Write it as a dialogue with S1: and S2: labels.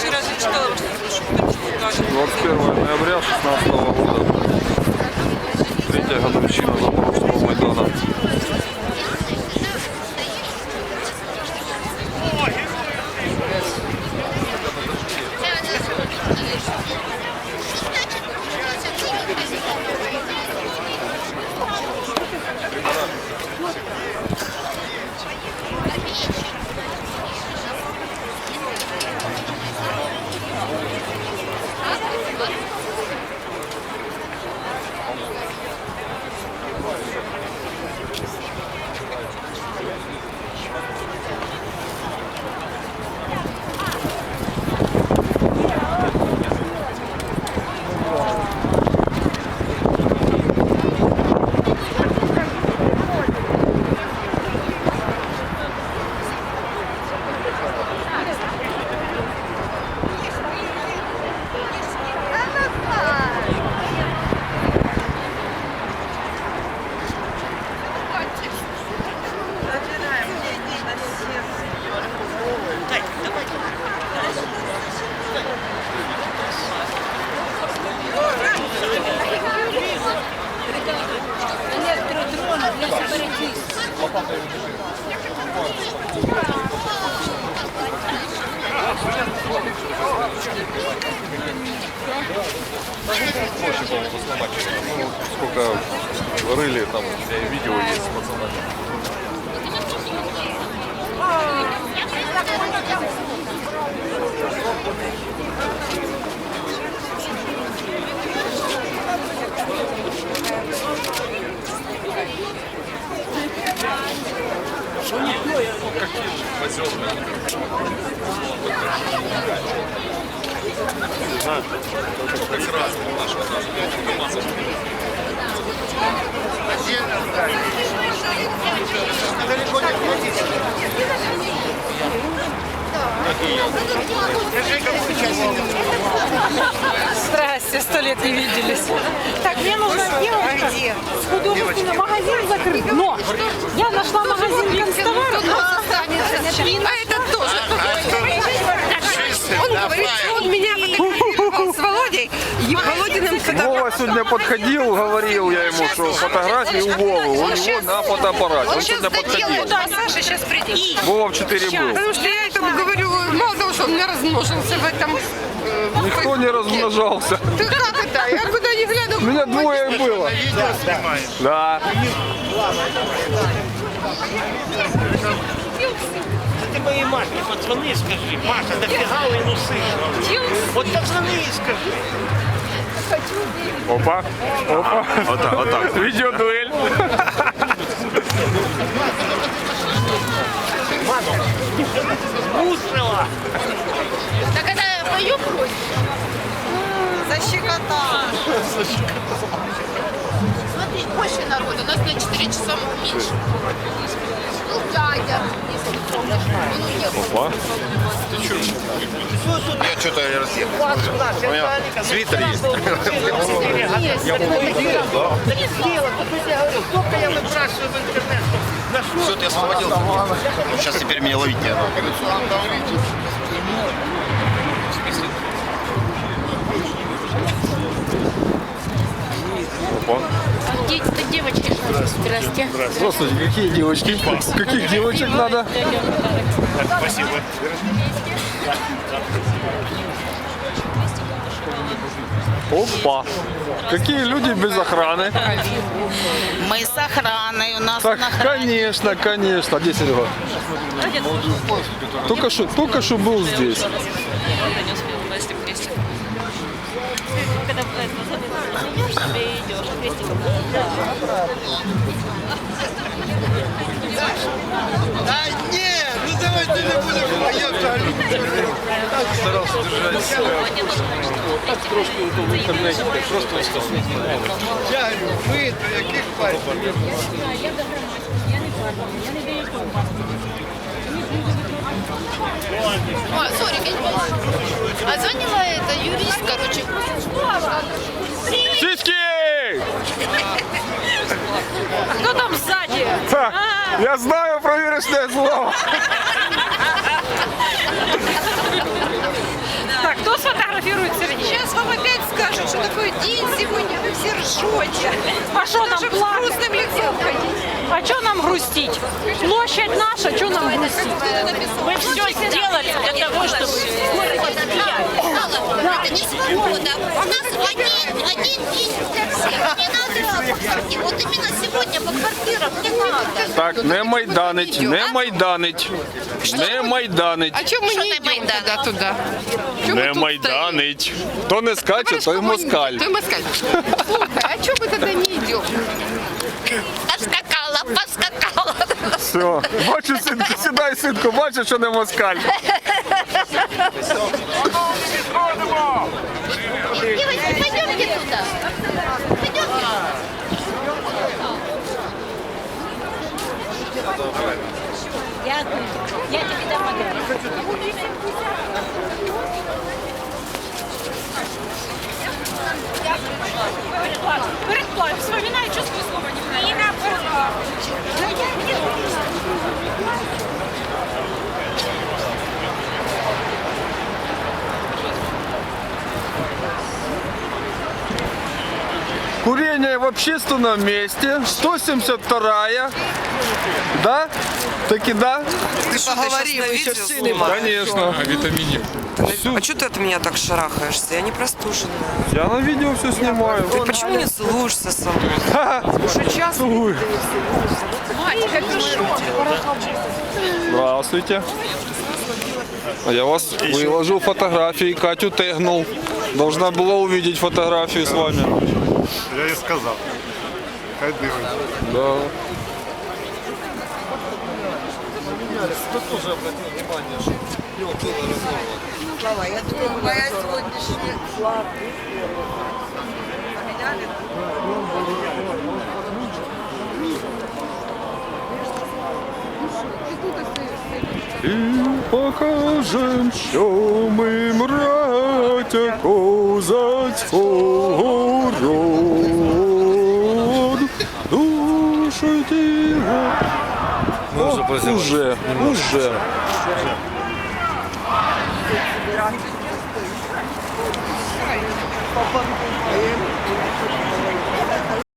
S1: Перший раз Петербурге.
S2: 21 ноября 16 года. Третья годовщина Запорожского Сколько рыли там, у меня видео есть с пацанами.
S1: Здрасте, сто лет не виделись. Так, мне нужна девушка с художественным магазин закрыт. Но я нашла магазин констоваров. А это тоже. Он говорит, что он меня фотографировал с Володей. И Володиным
S2: Вова сегодня подходил, говорил я ему, что фотографии у Вовы, у него на фотоаппарате. Он сегодня подходил.
S1: Да, Саша сейчас придет.
S2: Вова в 4 был.
S3: Потому что я этому говорю, мало того, что он не размножился в этом. э,
S2: Никто не размножался.
S3: Ты как это? Я куда не гляну.
S2: У меня двое было. Да.
S4: Ти моїй Маші подзвони і скажи, Маша, дофіга ви носиш? От подзвони і скажи.
S2: Опа. Опа. Вот так, вот так. Видеодуэль.
S4: Мусила!
S3: Так это мою просьбу? Защекота.
S5: Смотри, больше народу. У нас на 4 часа меньше. Ну, дядя, если ты.
S2: Опа.
S6: Я что-то разъехал.
S4: У
S6: меня свитер есть.
S4: Я Так сделал, тут я говорю, сколько я выбрасываю в интернет. Что?
S6: Все, ты освободился. Сейчас теперь меня ловить не надо.
S5: Девочки. Здрасте.
S2: Здравствуйте, какие девочки? Каких девочек надо?
S4: Спасибо.
S2: Опа. Какие люди без охраны?
S5: Мы с охраной. У нас
S2: Так,
S5: на охране.
S2: конечно, конечно. А где Серега? Только что, только что был здесь.
S6: Да нет, ну давайте не будем, а
S2: Старался держать себя. Так трошки в интернете, просто
S6: Тягаю, видно, яких пальців.
S5: Ой, сори, я не. А звонила это юрист, короче.
S2: Сиськи!
S1: Кто там сзади?
S2: Ха, Я знаю проверочное слово.
S3: Все ржете.
S1: А что нам плакать?
S3: грустным лицом ходить.
S1: А что нам грустить? Площадь наша, что нам грустить?
S5: Мы все сделали для того, чтобы в городе Это не свобода. У нас один, один день для всех. Не надо квартирам. Вот именно сегодня по квартирам не надо.
S2: Так, не майданить, не майданить, не майданить,
S3: А чем мы
S5: Что
S3: не
S5: ты
S3: идем
S5: Майдан?
S3: тогда туда? Чё мы
S2: не
S3: тут
S2: майданить. Хто не скаче,
S3: стоим?
S2: той
S3: Говоришь,
S2: москаль.
S3: Той москаль. Слушай, а что мы тогда не идем?
S5: Поскакала, поскакала.
S2: Все, бачу, синку, сідай, синку, бачу, що не москаль.
S1: Дякую. Я тобі дам адрес. Передплат. Вспоминай, чувствую слово не
S2: Курение в общественном месте, 172 Да? Таки да?
S7: Ты поговори, мы еще снимаем.
S2: Конечно.
S7: А что ты от меня так шарахаешься? Я не простуженная.
S2: Я на видео все снимаю.
S7: Ты почему не целуешься со мной? Уже час
S2: Целую. Здравствуйте. А Я вас выложил фотографии, Катю тегнул. Должна была увидеть фотографию с вами.
S8: Я і сказав. Хай дивиться.
S2: Да. І покажем, що ми браття козацького роду. Душу тіло. о, уже, уже.